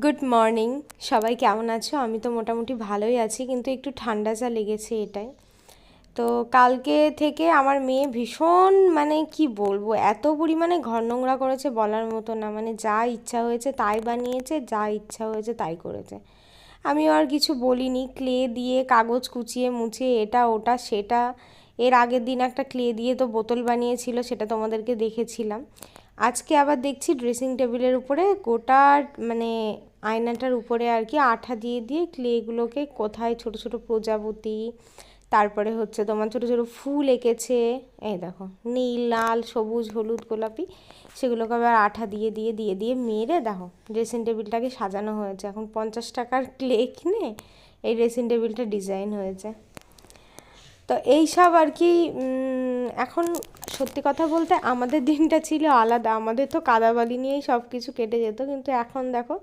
Good morning সবাই কেমন আছো? আমি তো মোটামুটি ভালোই আছি, কিন্তু একটু ঠান্ডা যা লেগেছে এটাই। তো কালকে থেকে আমার মেয়ে ভীষণ মানে কি বলব, এত পরিমাণে ঘর নোংরা করেছে বলার মতো না। মানে যা ইচ্ছা হয়েছে তাই বানিয়েছে, যা ইচ্ছা হয়েছে তাই করেছে। আমিও আর কিছু বলিনি। ক্লে দিয়ে কাগজ কুচিয়ে মুছিয়ে এটা, ওটা, সেটা। এর আগের দিন একটা ক্লে দিয়ে তো বোতল বানিয়েছিল, সেটা তোমাদেরকে দেখেছিলাম। আজকে আবার দেখছি ড্রেসিং টেবিলের উপরে গোটা মানে আয়নাটার উপরে আর কি আঠা দিয়ে দিয়ে ক্লেগুলোকে কোথায় ছোট ছোট প্রজাপতি, তারপরে হচ্ছে তোমার ছোট ছোট ফুল এঁকেছে, এই দেখো নীল, লাল, সবুজ, হলুদ, গোলাপি, সেগুলোকে আবার আঠা দিয়ে দিয়ে দিয়ে দিয়ে মেরে দেখো ড্রেসিং টেবিলটাকে সাজানো হয়েছে। এখন পঞ্চাশ টাকার ক্লে কিনে এই ড্রেসিং টেবিলটা ডিজাইন হয়েছে। তো এই সব আর কি এখন সত্যি কথা বলতে আমাদের দিনটা ছিল আলাদা। আমাদের তো কাদাবালি নিয়েই সব কিছু কেটে যেত। কিন্তু এখন দেখো,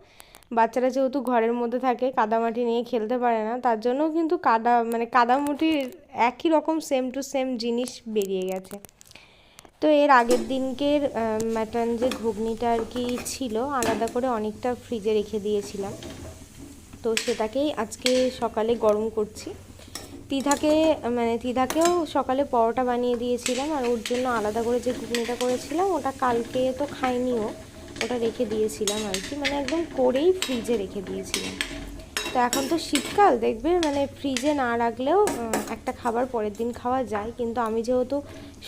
বাচ্চারা যেহেতু ঘরের মধ্যে থাকে, কাদামাটি নিয়ে খেলতে পারে না, তার জন্য কিন্তু কাদা মানে কাদামাটির একই রকম সেম টু সেম জিনিস বেরিয়ে গেছে। তো এর আগের দিনকের ম্যাটন যে ঘুগনিটা আর কি ছিল, আলাদা করে অনেকটা ফ্রিজে রেখে দিয়েছিলাম। তো সেটাকেই আজকে সকালে গরম করছি। তিধাকে মানে তিধাকেও সকালে পরোটা বানিয়ে দিয়েছিলাম আর ওর জন্য আলাদা করে যে ঘুগনিটা করেছিলাম, ওটা কালকে তো খাইনিও ওটা রেখে দিয়েছিলাম আর কি মানে একদম করেই ফ্রিজে রেখে দিয়েছিলাম। তো এখন তো শীতকাল, দেখবে? মানে ফ্রিজে না রাখলেও একটা খাবার পরের দিন খাওয়া যায়। কিন্তু আমি যেহেতু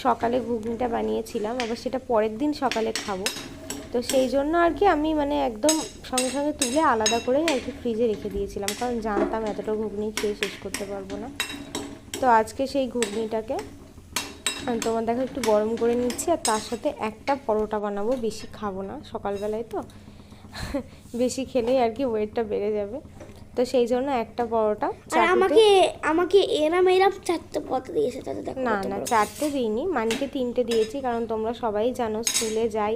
সকালে ঘুগনিটা বানিয়েছিলাম, আবার সেটা পরের দিন সকালে খাব। তো সেই জন্য আর কি আমি মানে একদম সঙ্গে সঙ্গে তুলে আলাদা করেই আর কি ফ্রিজে রেখে দিয়েছিলাম। কারণ জানতাম এতটা ঘুগনি খেয়ে শেষ করতে পারব না। তো আজকে সেই ঘুগনিটাকে তোমার দেখো একটু গরম করে নিচ্ছি আর তার সাথে একটা পরোটা বানাবো। বেশি খাব না সকালবেলায় তো। বেশি খেলেই আর কি ওয়েটটা বেড়ে যাবে। তো সেই জন্য একটা পরোটা আর আমাকে আমাকে এরাম এরাম চারটে পথ দিয়েছে তাতে না না চারটে দিইনি। মানিকে তিনটে দিয়েছি কারণ তোমরা সবাই জানো স্কুলে যাই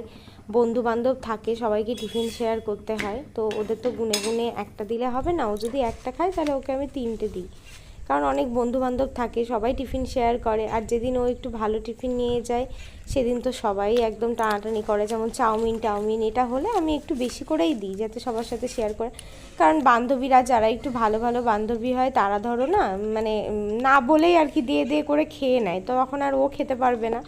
বন্ধু বান্ধব থাকে, সবাইকে টিফিন শেয়ার করতে হয়। তো ওদের তো গুনে গুনে একটা দিলে হবে না, ও যদি একটা খায় তাহলে ওকে আমি তিনটে দিই। কারণ অনেক বন্ধু বান্ধব থাকে, সবাই টিফিন শেয়ার করে। আর যেদিন ও একটু ভালো টিফিন নিয়ে যায়, সেদিন তো সবাই একদম টানাটানি করে। যেমন চাউমিন, টাউমিন, এটা হলে আমি একটু বেশি করেই দিই, যাতে সবার সাথে শেয়ার করে। কারণ বান্ধবীরা যারা একটু ভালো ভালো বান্ধবী হয়, তারা ধরো না মানে না বলেই আর কি দিয়ে দিয়ে করে খেয়ে নেয়। তো তখন আর ও খেতে পারবে না।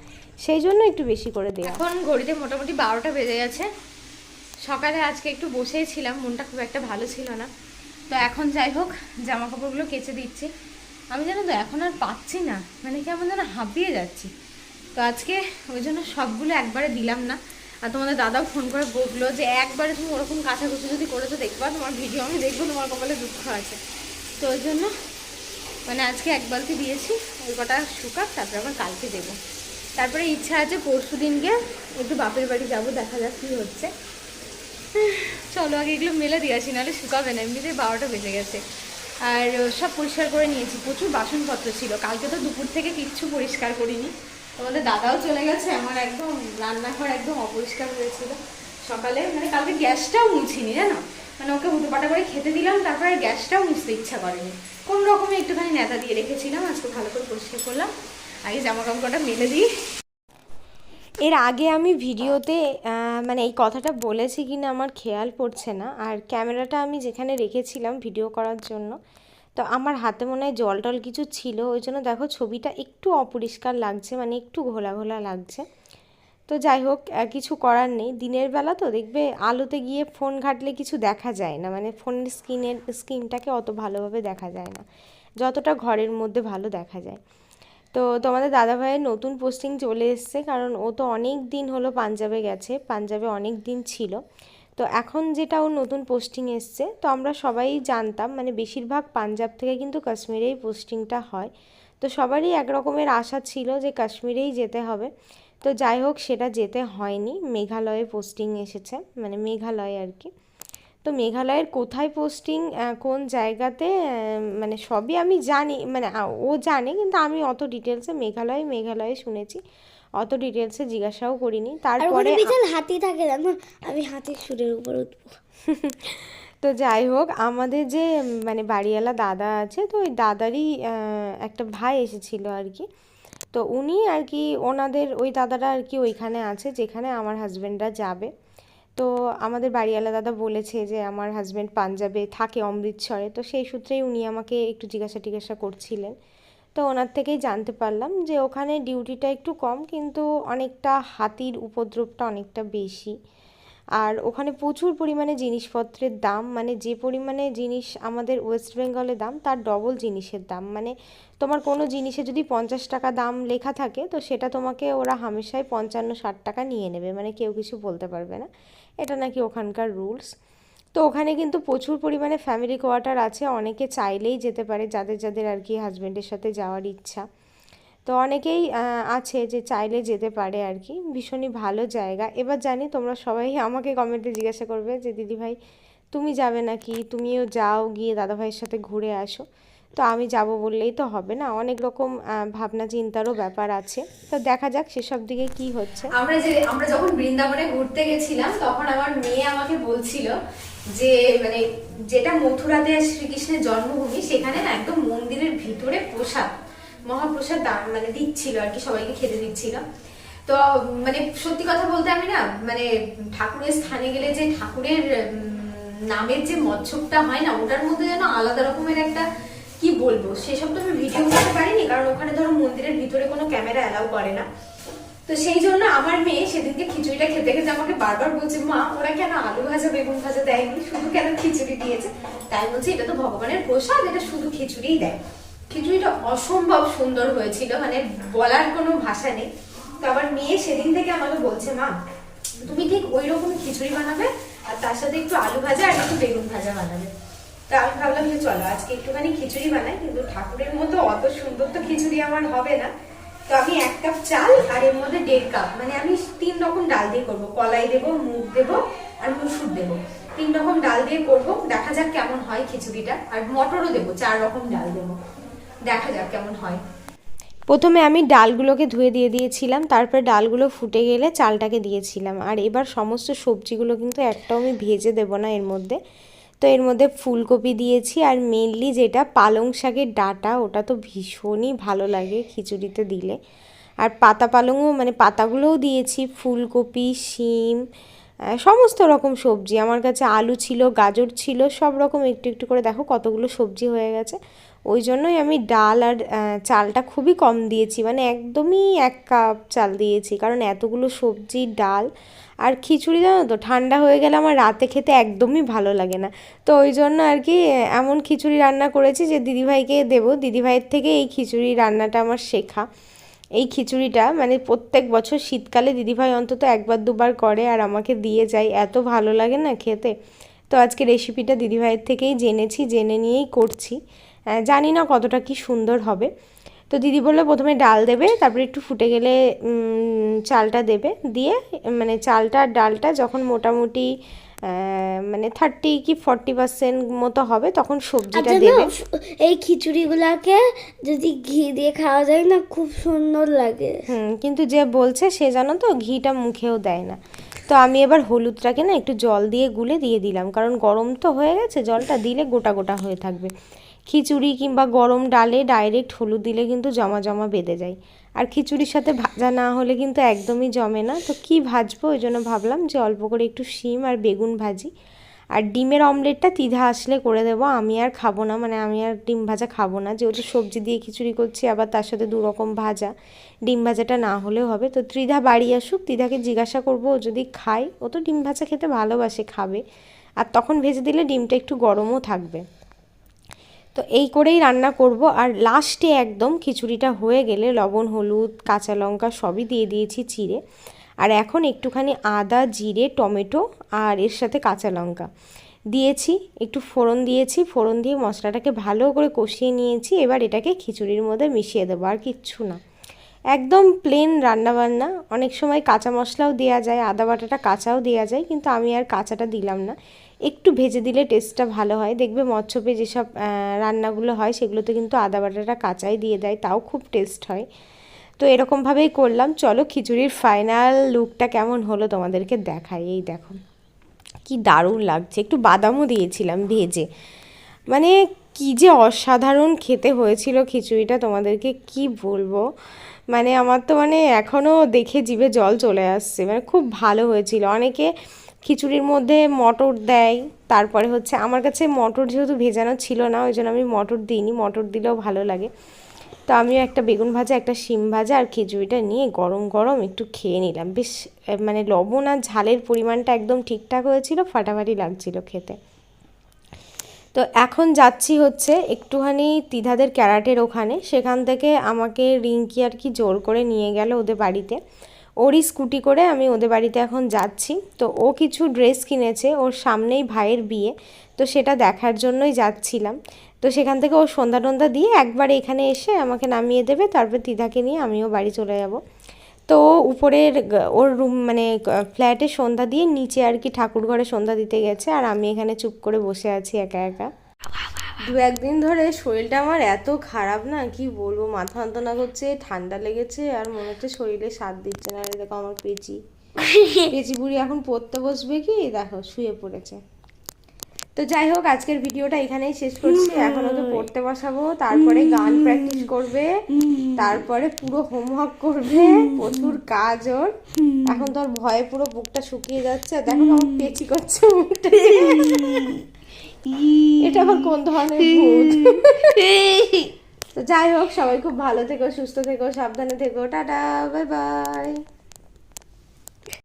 সেই জন্য একটু বেশি করে দেয়। এখন ঘড়িতে মোটামুটি বারোটা বেজে গেছে। সকালে আজকে একটু বসেই ছিলাম, মনটা খুব একটা ভালো ছিল না। তো এখন যাই হোক জামা কাপড়গুলো কেচে দিচ্ছি। আমি জানো তো এখন আর পাচ্ছি না মানে কেমন যেন হাঁপিয়ে যাচ্ছি। তো আজকে ওই জন্য সবগুলো একবারে দিলাম না। আর তোমাদের দাদাও ফোন করে বলল যে, একবারে তুমি ওরকম কাছাকুচি যদি করেছ, দেখবা তোমার ভিডিও, আমি দেখব তোমার কপালে দুঃখ আছে। তো ওই জন্য মানে আজকে এক বালতি দিয়েছি, ওই কটা শুকাক, তারপরে আবার কালকে দেবো। তারপরে ইচ্ছা আছে পরশু দিনকে একটু বাপের বাড়ি যাব, দেখা যাক কী হচ্ছে। চলো, আগে এগুলো মেলে দিয়ে আসি, নাহলে শুকাবে না এমনিতে বারোটা বেজে গেছে। আর সব পরিষ্কার করে নিয়েছি, প্রচুর বাসনপত্র ছিল। কালকে তো দুপুর থেকে কিচ্ছু পরিষ্কার করিনি। তোমাদের দাদাও চলে গেছে, আমার একদম রান্নাঘর একদম অপরিষ্কার হয়েছিল। সকালে মানে কালকে গ্যাসটাও মুছিনি, জানো? মানে ওকে হুটোপাটা করে খেতে দিলাম, তারপরে গ্যাসটাও মুছতে ইচ্ছা করেনি। কোন রকমে একটুখানি নেতা দিয়ে রেখেছিলাম, আজকে ভালো করে পরিষ্কার করলাম। আগে জামা কাপড়টা মেলে দিই। এর আগে আমি ভিডিওতে মানে এই কথাটা বলেছি কি না আমার খেয়াল পড়ছে না। আর ক্যামেরাটা আমি যেখানে রেখেছিলাম ভিডিও করার জন্য, তো আমার হাতে মনে হয় জল টল কিছু ছিল। ওই জন্য দেখো ছবিটা একটু অপরিষ্কার লাগছে মানে একটু ঘোলা ঘোলা লাগছে। তো যাই হোক কিছু করার নেই। দিনের বেলা তো দেখবে আলোতে গিয়ে ফোন ঘাটলে কিছু দেখা যায় না। মানে ফোনের স্ক্রিনের, স্ক্রিনটাকে অত ভালোভাবে দেখা যায় না। যতটা ঘরের মধ্যে ভালো দেখা যায়। তো তোমাদের দাদাভাইয়ের নতুন পোস্টিং চলে এসছে, কারণ ও তো অনেক দিন হলো পাঞ্জাবে গেছে, পাঞ্জাবে অনেক দিন ছিল। তো এখন যেটা ওর নতুন পোস্টিং এসছে, তো আমরা সবাই জানতাম মানে বেশিরভাগ পাঞ্জাব থেকে কিন্তু কাশ্মীরেই পোস্টিংটা হয়। তো সবারই এক রকমের আশা ছিল যে কাশ্মীরেই যেতে হবে। তো যাই হোক, সেটা যেতে হয়নি। মেঘালয়ে পোস্টিং এসেছে মানে মেঘালয় আর কি। তো মেঘালয়ের কোথায় পোস্টিং কোন জায়গাতে মানে সবই আমি জানি মানে ও জানে কিন্তু আমি অত ডিটেলসে মেঘালয় মেঘালয়ে শুনেছি। অত ডিটেলসে জিজ্ঞাসাও করিনি। তারপরে হাতি থাকে জানো? আমি হাতির সুরের উপর উঠবো। তো যাই হোক আমাদের যে মানে বাড়িওয়ালা দাদা আছে তো ওই দাদারই একটা ভাই এসেছিল আর কি। তো উনি আর কি ওনাদের ওই দাদাটা আর কি ওইখানে আছে যেখানে আমার হাজব্যান্ডরা যাবে। তো আমাদের বাড়িওয়ালা দাদা বলেছে যে আমার হাজব্যান্ড পাঞ্জাবে থাকে অমৃতসরে। তো সেই সূত্রেই উনি আমাকে একটু জিজ্ঞাসা টিজ্ঞাসা করছিলেন। তো ওনার থেকেই জানতে পারলাম যে ওখানে ডিউটিটা একটু কম, কিন্তু অনেকটা হাতির উপদ্রবটা অনেকটা বেশি। আর ওখানে প্রচুর পরিমাণে জিনিসপত্রের দাম মানে যে পরিমাণে জিনিস আমাদের ওয়েস্ট বেঙ্গলে দাম, তার ডবল জিনিসের দাম। মানে তোমার কোনো জিনিসে যদি পঞ্চাশ টাকা দাম লেখা থাকে, তো সেটা তোমাকে ওরা হামেশাই পঞ্চান্ন, ষাট টাকা নিয়ে নেবে। মানে কেউ কিছু বলতে পারবে না। এটা নাকি ওখানকার রুলস। তো ওখানে কিন্তু প্রচুর পরিমাণে ফ্যামিলি কোয়ার্টার আছে, অনেকে চাইলেই যেতে পারে, যাদের যাদের আর কি হাজব্যান্ডের সাথে যাওয়ার ইচ্ছা। তো অনেকেই আছে যে চাইলে যেতে পারে আর কি, ভীষণই ভালো জায়গা। এবার জানি তোমরা সবাই আমাকে কমেন্টে জিজ্ঞাসা করবে যে দিদি ভাই তুমি যাবে নাকি? তুমিও যাও, গিয়ে দাদাভাইয়ের সাথে ঘুরে আসো। তো আমি যাব বললেই তো হবে না। অনেক রকম ভাবনা চিন্তারও ব্যাপার আছে। তো দেখা যাক সেসব দিকে কি হচ্ছে। আমরা যে, আমরা যখন বৃন্দাবনে ঘুরতে গেছিলাম, তখন আমার মেয়ে আমাকে বলছিল যে মানে যেটা মথুরাতে শ্রীকৃষ্ণের জন্মভূমি, সেখানে না একদম মন্দিরের ভিতরে প্রসাদ, মহাপ্রসাদ মানে দিচ্ছিল আর কি, সবাইকে খেতে দিচ্ছিল। তো মানে সত্যি কথা বলতে আমি না মানে ঠাকুরের স্থানে গেলে যে ঠাকুরের নামের যে মৎসবটা হয় না, ওটার মধ্যে যেন আলাদা রকমের একটা কি বলব? সেসব তো আমি ভিডিও করতে পারিনি, কারণ ওখানে ধরো মন্দিরের ভিতরে কোনো ক্যামেরা অ্যালাউ করে না। তো সেই জন্য আমার মেয়ে সেদিনকে খিচুড়িটা খেতে খেতে আমাকে বারবার বলছে, মা, ওরা কেন আলু ভাজা, বেগুন ভাজা দেয়নি? শুধু কেন খিচুড়ি দিয়েছে? তাই বলছে, এটা তো ভগবানের প্রসাদ, এটা শুধু খিচুড়িই দেয়। খিচুড়িটা অসম্ভব সুন্দর হয়েছিল মানে বলার কোনো ভাষা নেই। তো আমার মেয়ে সেদিন থেকে আমাকে বলছে, মা, তুমি ঠিক ওই রকম খিচুড়ি বানাবে, আর তার সাথে একটু আলু ভাজা আর একটু বেগুন ভাজা বানাবে। তো আমি ভাবলাম যে চলো, আজকে একটুখানি খিচুড়ি বানাই, কিন্তু ঠাকুরের মতো অত সুন্দর তো খিচুড়ি আমার হবে না। তো আমি এক কাপ চাল আর এর মধ্যে দেড় কাপ মানে আমি তিন রকম ডাল দিয়ে করব। কলাই দেবো, মুগ দেবো আর মুসুর দেবো। তিন রকম ডাল দিয়ে করব, দেখা যাক কেমন হয় খিচুড়িটা। আর মটরও দেবো, চার রকম ডাল দেবো। দেখা যাক কেমন হয়। প্রথমে আমি ডালগুলোকে ধুয়ে দিয়ে দিয়েছিলাম, তারপরে ডালগুলো ফুটে গেলে চালটাকে দিয়েছিলাম। আর এবার সমস্ত সবজিগুলো কিন্তু একটাও আমি ভেজে দেবো না এর মধ্যে। তো এর মধ্যে ফুলকপি দিয়েছি আর মেনলি যেটা পালং শাকের ডাটা, ওটা তো ভীষণই ভালো লাগে খিচুড়িতে দিলে। আর পাতা পালংও মানে পাতাগুলোও দিয়েছি, ফুলকপি, শিম সমস্ত রকম সবজি। আমার কাছে আলু ছিল, গাজর ছিল, সব রকম একটু একটু করে দেখো কতগুলো সবজি হয়ে গেছে। ওই জন্যই আমি ডাল আর চালটা খুবই কম দিয়েছি মানে একদমই এক কাপ চাল দিয়েছি, কারণ এতগুলো সবজি, ডাল আর খিচুড়ি জানো তো, ঠান্ডা হয়ে গেলে আমার রাতে খেতে একদমই ভালো লাগে না। তো ওই জন্য আর কি, এমন খিচুড়ি রান্না করেছি যে দিদিভাইকে দেবো। দিদিভাইয়ের থেকে এই খিচুড়ি রান্নাটা আমার শেখা। এই খিচুড়িটা মানে প্রত্যেক বছর শীতকালে দিদিভাই অন্তত একবার দুবার করে আর আমাকে দিয়ে যায়। এত ভালো লাগে না খেতে। তো আজকে রেসিপিটা দিদিভাইয়ের থেকেই জেনেছি, জেনে নিয়েই করছি। জানি না কতটা কি সুন্দর হবে। তো দিদি বলল প্রথমে ডাল দেবে তারপরে একটু ফুটে গেলে চালটা দেবে। দিয়ে মানে চালটা আর ডালটা যখন মোটামুটি মানে থার্টি কি ফর্টি পার্সেন্ট মতো হবে তখন সবজিটা দেবে। এই খিচুড়িগুলোকে যদি ঘি দিয়ে খাওয়া যায় না খুব সুন্দর লাগে। হুম কিন্তু যে বলছে সে জানো তো ঘিটা মুখেও দেয় না। তো আমি এবার হলুদটাকে না একটু জল দিয়ে গুলে দিয়ে দিলাম কারণ গরম তো হয়ে গেছে জলটা দিলে গোটা গোটা হয়ে থাকবে। খিচুড়ি কিংবা গরম ডালে ডাইরেক্ট হলুদ দিলে কিন্তু জমা জমা বেঁধে যায়। আর খিচুড়ির সাথে ভাজা না হলে কিন্তু একদমই জমে না। তো কি ভাজবো? ওই জন্য ভাবলাম যে অল্প করে একটু শিম আর বেগুন ভাজি। আর ডিমের অমলেটটা তিধা আসলে করে দেবো। আমি আর খাব না মানে আমি আর ডিম ভাজা খাব না। যেহেতু সবজি দিয়ে খিচুড়ি করছি, আবার তার সাথে দু রকম ভাজা। ডিম ভাজাটা না হলেও হবে। তো ত্রিধা বাড়ি আসুক, ত্রিধাকে জিজ্ঞাসা করব যদি খায়, ও তো ডিম ভাজা খেতে ভালোবাসে, খাবে। আর তখন ভেজে দিলে ডিমটা একটু গরমও থাকবে। তো এই করেই রান্না করব। আর লাস্টে একদম খিচুড়িটা হয়ে গেলে লবণ, হলুদ, কাঁচা লঙ্কা সবই দিয়ে দিয়েছি চিড়ে। আর এখন একটুখানি আদা, জিরে, টমেটো আর এর সাথে কাঁচা লঙ্কা দিয়েছি। একটু ফোড়ন দিয়েছি, ফোড়ন দিয়ে মশলাটাকে ভালো করে কষিয়ে নিয়েছি। এবার এটাকে খিচুড়ির মধ্যে মিশিয়ে দেবো, আর কিচ্ছু না। একদম প্লেন রান্নাবান্না। অনেক সময় কাঁচা মশলাও দেওয়া যায়, আদা বাটাটা কাঁচাও দেওয়া যায়, কিন্তু আমি আর কাঁচাটা দিলাম না। একটু ভেজে দিলে টেস্টটা ভালো হয়। দেখবে মৎস্যপে যেসব রান্নাগুলো হয় সেগুলোতে কিন্তু আদা বাটাটা কাঁচাই দিয়ে দেয়, তাও খুব টেস্ট হয়। তো এরকমভাবেই করলাম। চলো খিচুড়ির ফাইনাল লুকটা কেমন হলো তোমাদেরকে দেখাই। এই দেখো, কি দারুণ লাগছে। একটু বাদামও দিয়েছিলাম ভেজে। মানে কি যে অসাধারণ খেতে হয়েছিল খিচুড়িটা, তোমাদেরকে কি বলব? মানে আমার তো মানে এখনও দেখে জিভে জল চলে আসছে। মানে খুব ভালো হয়েছিল। অনেকে খিচুড়ির মধ্যে মটর দেয়, তারপরে হচ্ছে আমার কাছে মটর যেহেতু ভেজানো ছিল না, ওই জন্য আমি মটর দিইনি, মটর দিলেও ভালো লাগে। তো আমিও একটা বেগুন ভাজা, একটা শিম ভাজা আর খিচুড়িটা নিয়ে গরম গরম একটু খেয়ে নিলাম। বেশ মানে লবণ আর ঝালের পরিমাণটা একদম ঠিকঠাক হয়েছিল, ফাটাফাটি লাগছিল খেতে। তো এখন যাচ্ছি হচ্ছে একটুখানি তিধাদের ক্যারাটের ওখানে, সেখান থেকে আমাকে রিঙ্কি আর কি জোর করে নিয়ে গেল ওদের বাড়িতে। ওরই স্কুটি করে আমি ওদের বাড়িতে এখন যাচ্ছি। তো ও কিছু ড্রেস কিনেছে, ওর সামনেই ভাইয়ের বিয়ে, তো সেটা দেখার জন্যই যাচ্ছিলাম। তো সেখান থেকে ও সন্ধ্যা টন্ধা দিয়ে একবার এখানে এসে আমাকে নামিয়ে দেবে, তারপর তিধাকে নিয়ে আমিও বাড়ি চলে যাব। তো উপরের ওর রুম মানে ফ্ল্যাটে সন্ধ্যা দিয়ে নিচে আর কি ঠাকুর ঘরে সন্ধ্যা দিতে গেছে, আর আমি এখানে চুপ করে বসে আছি একা একা। দু একদিন ধরে শরীরটা আমার এত খারাপ না কি বলব? মাথা যন্ত্রণা করছে ঠান্ডা লেগেছে আর মনে হচ্ছে শরীরে স্বাদ দিচ্ছে না। দেখো আমার পেচি। পেচি বুড়ি এখন পড়তে বসবে কি? দেখো শুয়ে পড়েছে। তো যাই হোক আজকের ভিডিওটা এখানেই শেষ করছি। এখন ওকে পড়তে বসাবো তারপরে গান প্র্যাকটিস করবে তারপরে পুরো হোমওয়ার্ক করবে প্রচুর কাজ ওর। এখন তোর ভয়ে পুরো বুকটা শুকিয়ে যাচ্ছে। দেখো আমার পেচি করছে মুখটা এটা আবার কোন ধরনের ভূত? তো যাই হোক সবাই খুব ভালো থেকো সুস্থ থেকো সাবধানে থেকো। Tata bye bye.